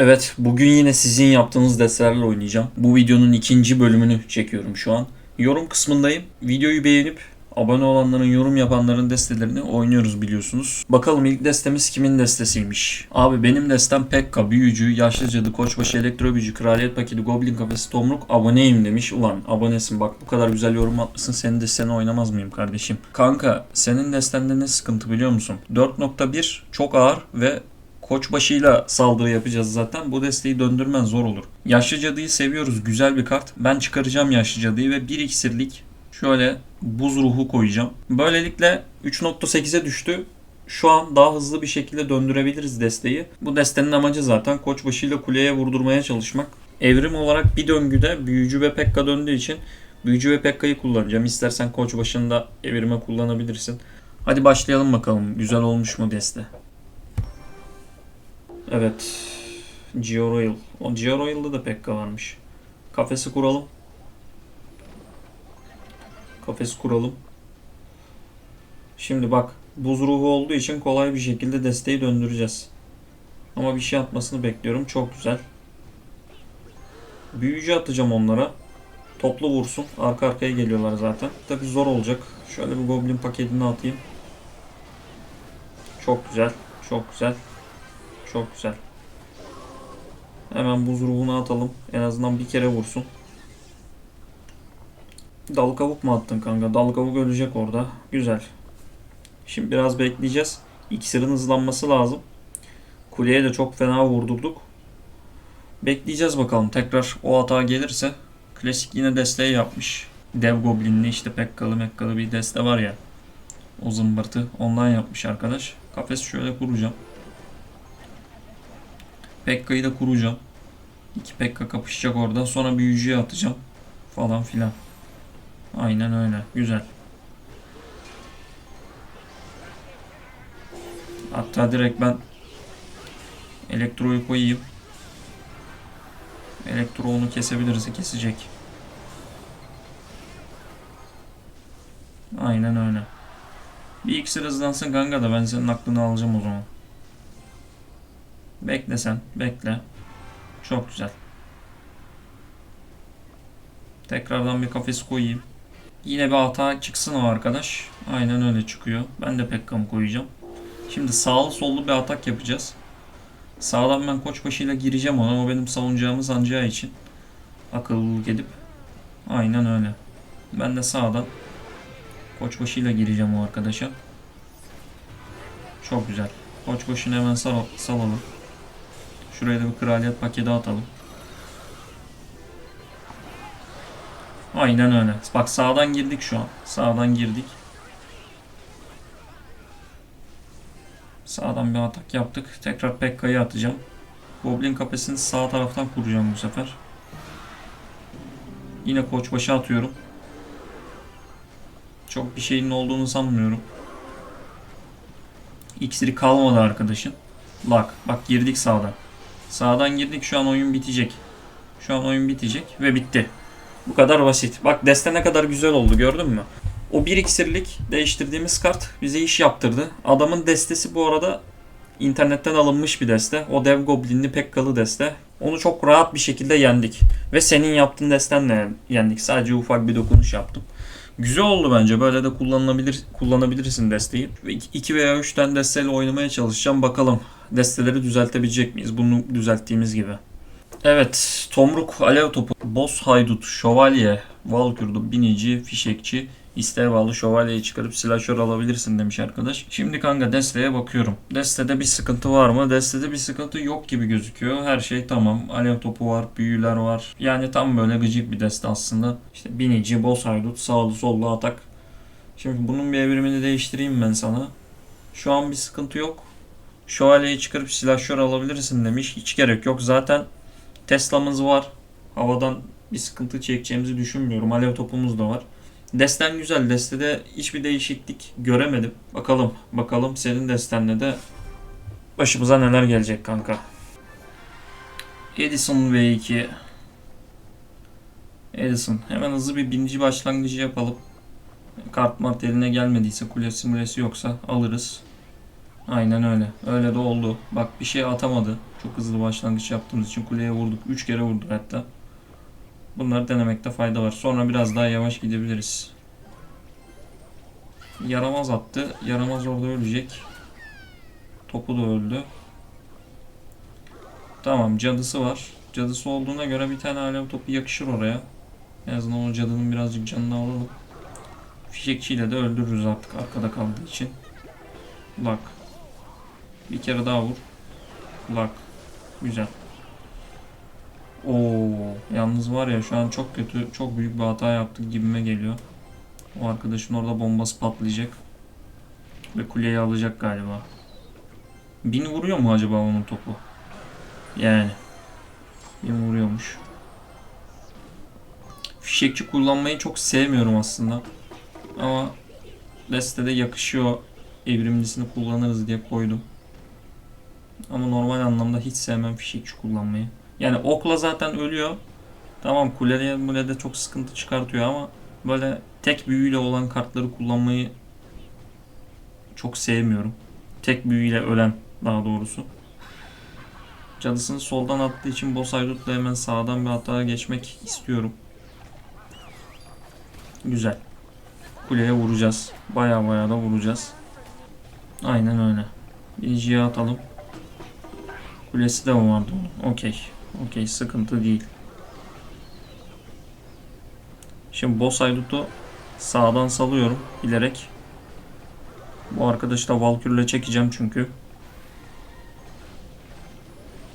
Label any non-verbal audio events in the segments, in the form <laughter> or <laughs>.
Evet, bugün yine sizin yaptığınız destelerle oynayacağım. Bu videonun ikinci bölümünü çekiyorum şu an. Yorum kısmındayım. Videoyu beğenip abone olanların, yorum yapanların destelerini oynuyoruz biliyorsunuz. Bakalım ilk destemiz kimin destesiymiş? Abi benim destem Pekka, Büyücü, Yaşlı Cadı, Koçbaşı, Elektro Büyücü, Kraliyet Paketi, Goblin Kafesi, Tomruk aboneyim demiş. Ulan abonesin bak bu kadar güzel yorum atmışsın senin desteni oynamaz mıyım kardeşim? Kanka senin destende ne sıkıntı biliyor musun? 4.1 çok ağır ve Koçbaşı'yla saldırı yapacağız zaten. Bu desteği döndürmen zor olur. Yaşlı Cadı'yı seviyoruz. Güzel bir kart. Ben çıkaracağım Yaşlı Cadı'yı ve 1 iksirlik şöyle buz ruhu koyacağım. Böylelikle 3.8'e düştü. Şu an daha hızlı bir şekilde döndürebiliriz desteği. Bu destenin amacı zaten Koçbaşı'yla kuleye vurdurmaya çalışmak. Evrim olarak bir döngüde Büyücü ve Pekka döndüğü için Büyücü ve Pekka'yı kullanacağım. İstersen Koçbaşı'nı da evrime kullanabilirsin. Hadi başlayalım bakalım. Güzel olmuş mu deste? Evet. Georoyal. O Georoyal'da da Pekka varmış. Kafesi kuralım. Kafesi kuralım. Şimdi bak. Buz ruhu olduğu için kolay bir şekilde desteği döndüreceğiz. Ama bir şey atmasını bekliyorum. Çok güzel. Büyücü atacağım onlara. Toplu vursun. Arka arkaya geliyorlar zaten. Tabi zor olacak. Şöyle bir goblin paketini atayım. Çok güzel. Çok güzel. Çok güzel. Hemen buz ruhunu atalım. En azından bir kere vursun. Dal kavuk mu attın kanka? Dal kavuk ölecek orada. Güzel. Şimdi biraz bekleyeceğiz. İksirin hızlanması lazım. Kuleye de çok fena vurdurduk. Bekleyeceğiz bakalım. Tekrar o hata gelirse. Klasik yine desteği yapmış. Dev Goblin'li işte Pekkalı Mekkalı bir deste var ya. O zımbırtı ondan yapmış arkadaş. Kafes şöyle kuracağım. Pekka'yı da kuracağım. İki Pekka kapışacak orada. Sonra büyücüye atacağım. Falan filan. Aynen öyle. Güzel. Hatta direkt ben elektroyu koyayım. Elektro onu kesebilirse kesecek. Aynen öyle. Bir iksir hızlansın kanka da ben senin aklını alacağım o zaman. Bekle sen. Bekle. Çok güzel. Tekrardan bir kafes koyayım. Yine bir hata çıksın o arkadaş. Aynen öyle çıkıyor. Ben de Pekka'mı koyacağım. Şimdi sağlı sollu bir atak yapacağız. Sağdan ben koçbaşıyla gireceğim ona. O benim savunacağımı sanacağı için. Akıllılık edip. Aynen öyle. Ben de sağdan koçbaşıyla gireceğim o arkadaşa. Çok güzel. Koçbaşını hemen sal salalım. Şuraya da bir kraliyet paketi atalım. Aynen öyle. Bak sağdan girdik şu an. Sağdan girdik. Sağdan bir atak yaptık. Tekrar Pekka'yı atacağım. Goblin kafesini sağ taraftan kuracağım bu sefer. Yine koçbaşı atıyorum. Çok bir şeyin olduğunu sanmıyorum. İksiri kalmadı arkadaşın. Bak, bak girdik sağdan. Sağdan girdik şu an oyun bitecek. Şu an oyun bitecek ve bitti. Bu kadar basit. Bak deste ne kadar güzel oldu gördün mü? O bir iksirlik değiştirdiğimiz kart bize iş yaptırdı. Adamın destesi bu arada internetten alınmış bir deste. O dev goblinli pekkalı deste. Onu çok rahat bir şekilde yendik. Ve senin yaptığın destenle yendik. Sadece ufak bir dokunuş yaptım. Güzel oldu bence. Böyle de kullanılabilir kullanabilirsin desteği. 2 veya 3 tane desteyle oynamaya çalışacağım. Bakalım desteleri düzeltebilecek miyiz? Bunu düzelttiğimiz gibi. Evet. Tomruk, Alev Topu, Boss Haydut, Şövalye, Valkürdu, Binici, Fişekçi, İsteğe bağlı şövalyeyi çıkarıp silahşör alabilirsin demiş arkadaş. Şimdi kanka desteye bakıyorum. Destede bir sıkıntı var mı? Destede bir sıkıntı yok gibi gözüküyor. Her şey tamam. Alev topu var, büyüler var. Yani tam böyle gıcık bir deste aslında. İşte binici, boss haydut, sağlı sollu atak. Şimdi bunun bir evrimini değiştireyim ben sana. Şu an bir sıkıntı yok. Şövalyeyi çıkarıp silahşör alabilirsin demiş. Hiç gerek yok. Zaten Tesla'mız var. Havadan bir sıkıntı çekeceğimizi düşünmüyorum. Alev topumuz da var. Desten güzel. Destede hiçbir değişiklik göremedim. Bakalım. Bakalım senin destenle de başımıza neler gelecek kanka. Edison V2 Edison. Hemen hızlı bir birinci başlangıcı yapalım. Kart mart eline gelmediyse kulesi mulesi yoksa alırız. Aynen öyle. Öyle de oldu. Bak bir şey atamadı. Çok hızlı başlangıç yaptığımız için kuleye vurduk. 3 kere vurduk hatta. Bunları denemekte fayda var. Sonra biraz daha yavaş gidebiliriz. Yaramaz attı. Yaramaz orada ölecek. Topu da öldü. Tamam cadısı var. Cadısı olduğuna göre bir tane alev topu yakışır oraya. En azından o cadının birazcık canını alalım. Fişekçiyle de öldürürüz artık arkada kaldığı için. Bak. Bir kere daha vur. Bak. Güzel. Oo, yalnız var ya şu an çok kötü, çok büyük bir hata yaptık gibime geliyor. O arkadaşın orada bombası patlayacak. Ve kuleyi alacak galiba. Bin vuruyor mu acaba onun topu? Yani. Bin vuruyormuş. Fişekçi kullanmayı çok sevmiyorum aslında. Ama destede yakışıyor. Evrimlisini kullanırız diye koydum. Ama normal anlamda hiç sevmem fişekçi kullanmayı. Yani okla zaten ölüyor. Tamam kulede mulede çok sıkıntı çıkartıyor ama böyle tek büyüyle olan kartları kullanmayı çok sevmiyorum. Tek büyüyle ölen daha doğrusu. Cadısını soldan attığı için boss aydutla hemen sağdan bir hata geçmek istiyorum. Güzel. Kuleye vuracağız. Baya baya da vuracağız. Aynen öyle. Biniciye atalım. Kulesi de vardı? Okey. Okey sıkıntı değil. Şimdi boss aydut'u sağdan salıyorum bilerek. Bu arkadaşı da Valkür'le çekeceğim çünkü.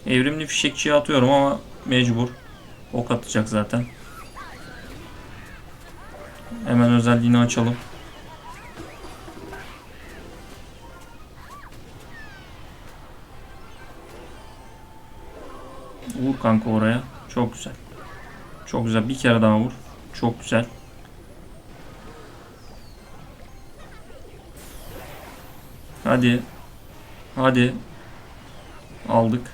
Evrimli fişekçiye atıyorum ama mecbur. Ok atacak zaten. Hemen özelliğini açalım. Kanka oraya. Çok güzel. Çok güzel. Bir kere daha vur. Çok güzel. Hadi. Hadi. Aldık.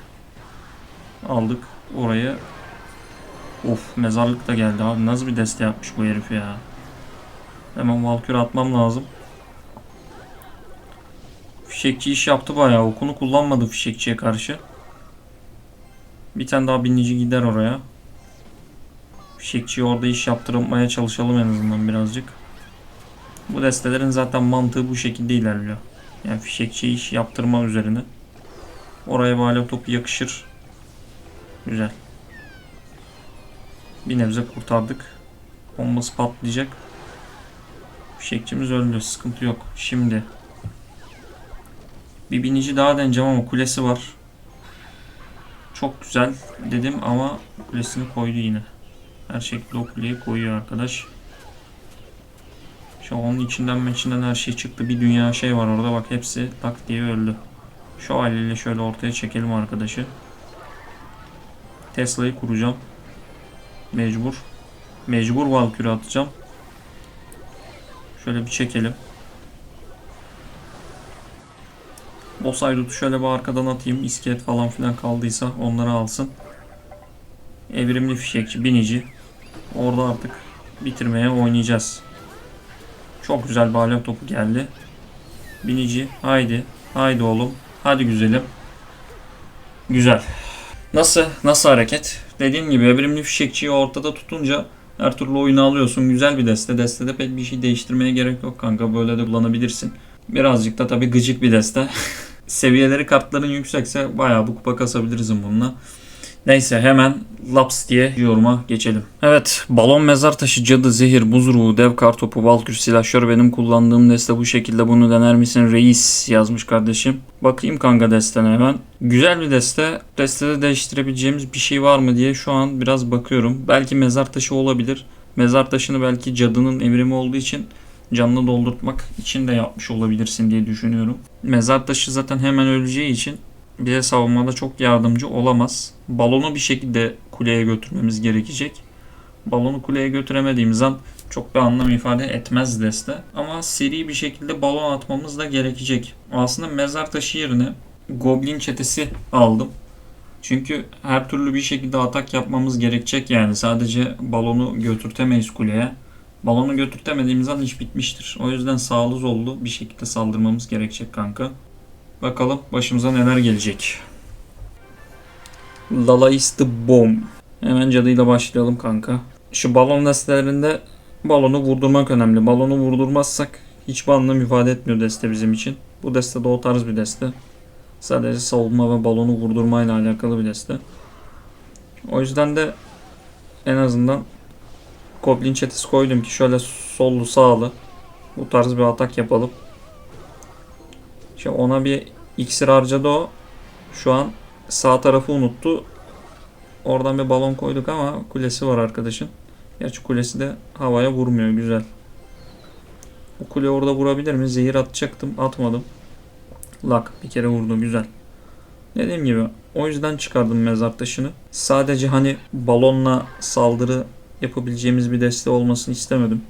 Aldık. Oraya. Of mezarlık da geldi abi. Nasıl bir deste yapmış bu herif ya. Hemen Valkyrie atmam lazım. Fişekçi iş yaptı bayağı. Okunu kullanmadı fişekçiye karşı. Bir tane daha binici gider oraya. Fişekçiye orada iş yaptırmaya çalışalım en azından birazcık. Bu destelerin zaten mantığı bu şekilde ilerliyor. Yani fişekçi iş yaptırma üzerine. Oraya alev topu yakışır. Güzel. Bir nebze kurtardık. Bombası patlayacak. Fişekçimiz öldü. Sıkıntı yok. Şimdi. Bir binici daha deneyeceğim ama kulesi var. Çok güzel dedim ama kulesini koydu yine. Her şekilde o koyuyor arkadaş. Şu onun içinden içinden her şey çıktı. Bir dünya şey var orada bak hepsi tak diye öldü. Şu haliyle şöyle ortaya çekelim arkadaşı. Tesla'yı kuracağım. Mecbur. Mecbur Valkyrie atacağım. Şöyle bir çekelim. Boss Aydut'u şöyle bir arkadan atayım. İskelet falan filan kaldıysa onları alsın. Evrimli fişekçi, binici. Orada artık bitirmeye oynayacağız. Çok güzel alev topu geldi. Binici haydi. Haydi oğlum. Hadi güzelim. Güzel. Nasıl? Nasıl hareket? Dediğim gibi evrimli fişekçiyi ortada tutunca her türlü oyunu alıyorsun. Güzel bir deste. Destede pek bir şey değiştirmeye gerek yok kanka. Böyle de kullanabilirsin. Birazcık da tabii gıcık bir deste. <laughs> Seviyeleri kartların yüksekse bayağı bu kupa kasabiliriz bununla. Neyse hemen laps diye yoruma geçelim. Evet balon mezar taşı cadı zehir buz ruhu dev kartopu valkür silahşör benim kullandığım deste bu şekilde bunu dener misin reis yazmış kardeşim. Bakayım kanka destene hemen. Güzel bir deste. Destede değiştirebileceğimiz bir şey var mı diye şu an biraz bakıyorum. Belki mezar taşı olabilir. Mezar taşını belki cadının evrimi olduğu için canlı doldurtmak için de yapmış olabilirsin diye düşünüyorum. Mezar taşı zaten hemen öleceği için bize savunmada çok yardımcı olamaz. Balonu bir şekilde kuleye götürmemiz gerekecek. Balonu kuleye götüremediğimiz an çok bir anlam ifade etmez deste. Ama seri bir şekilde balon atmamız da gerekecek. Aslında mezar taşı yerine Goblin çetesi aldım. Çünkü her türlü bir şekilde atak yapmamız gerekecek yani. Sadece balonu götürtemeyiz kuleye. Balonu götürtemediğimiz an iş bitmiştir. O yüzden sağlı sollu bir şekilde saldırmamız gerekecek kanka. Bakalım başımıza neler gelecek. Lala is the bomb. Hemen cadıyla başlayalım kanka. Şu balon destelerinde balonu vurdurmak önemli. Balonu vurdurmazsak hiçbir anlam ifade etmiyor deste bizim için. Bu deste de o tarz bir deste. Sadece savunma ve balonu vurdurmayla alakalı bir deste. O yüzden de en azından Goblin çetesi koydum ki şöyle sollu sağlı bu tarz bir atak yapalım. İşte ona bir iksir harcadı o. Şu an sağ tarafı unuttu. Oradan bir balon koyduk ama kulesi var arkadaşın. Gerçi kulesi de havaya vurmuyor. Güzel. O kule orada vurabilir mi? Zehir atacaktım. Atmadım. Lak. Bir kere vurdu. Güzel. Dediğim gibi o yüzden çıkardım mezar taşını. Sadece hani balonla saldırı yapabileceğimiz bir deste olmasını istemedim.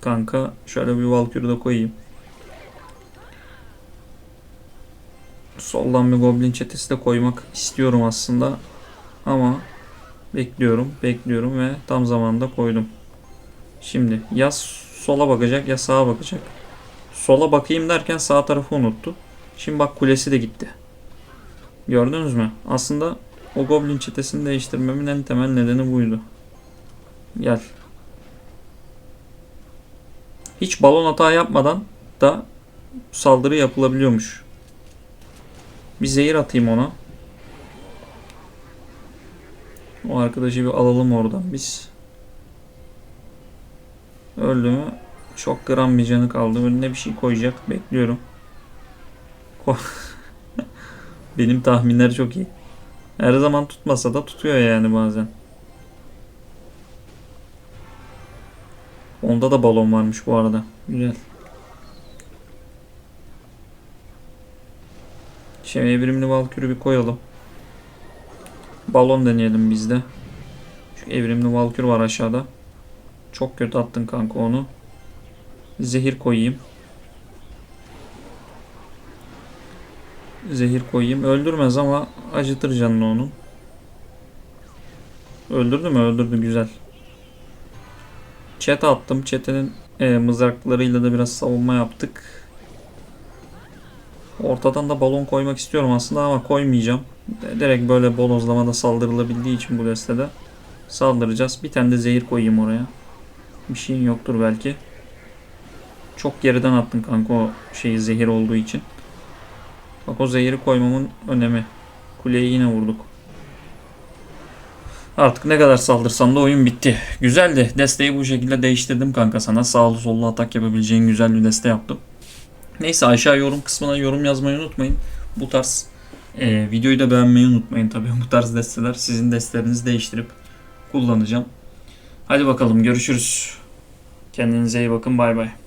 Kanka şöyle bir Valkyrie de koyayım. Soldan bir Goblin çetesi de koymak istiyorum aslında. Ama bekliyorum, bekliyorum ve tam zamanda koydum. Şimdi ya sola bakacak ya sağa bakacak. Sola bakayım derken sağ tarafı unuttu. Şimdi bak kulesi de gitti. Gördünüz mü? Aslında o Goblin çetesini değiştirmemin en temel nedeni buydu. Gel. Hiç balon hata yapmadan da saldırı yapılabiliyormuş. Bir zehir atayım ona. O arkadaşı bir alalım oradan biz. Öldü mü? Çok gram bir canı kaldı. Önüne bir şey koyacak. Bekliyorum. Ko <laughs> Benim tahminler çok iyi. Her zaman tutmasa da tutuyor yani bazen. Onda da balon varmış bu arada. Güzel. Şimdi evrimli valkürü bir koyalım. Balon deneyelim biz de. Şu evrimli valkür var aşağıda. Çok kötü attın kanka onu. Zehir koyayım. Zehir koyayım. Öldürmez ama acıtır canını onun. Öldürdü mü? Öldürdü güzel. Chat'e attım. Chat'in e, mızraklarıyla da biraz savunma yaptık. Ortadan da balon koymak istiyorum aslında ama koymayacağım. Direkt böyle bonozlamada saldırılabildiği için bu destede saldıracağız. Bir tane de zehir koyayım oraya. Bir şeyin yoktur belki. Çok geriden attın kanka o şeyi zehir olduğu için. Bak o zehiri koymamın önemi. Kuleyi yine vurduk. Artık ne kadar saldırsam da oyun bitti. Güzeldi. Desteği bu şekilde değiştirdim kanka sana. Sağlı sollu atak yapabileceğin güzel bir deste yaptım. Neyse aşağı yorum kısmına yorum yazmayı unutmayın. Bu tarz e, videoyu da beğenmeyi unutmayın tabii. <laughs> Bu tarz desteler sizin destelerinizi değiştirip kullanacağım. Hadi bakalım görüşürüz. Kendinize iyi bakın bay bay.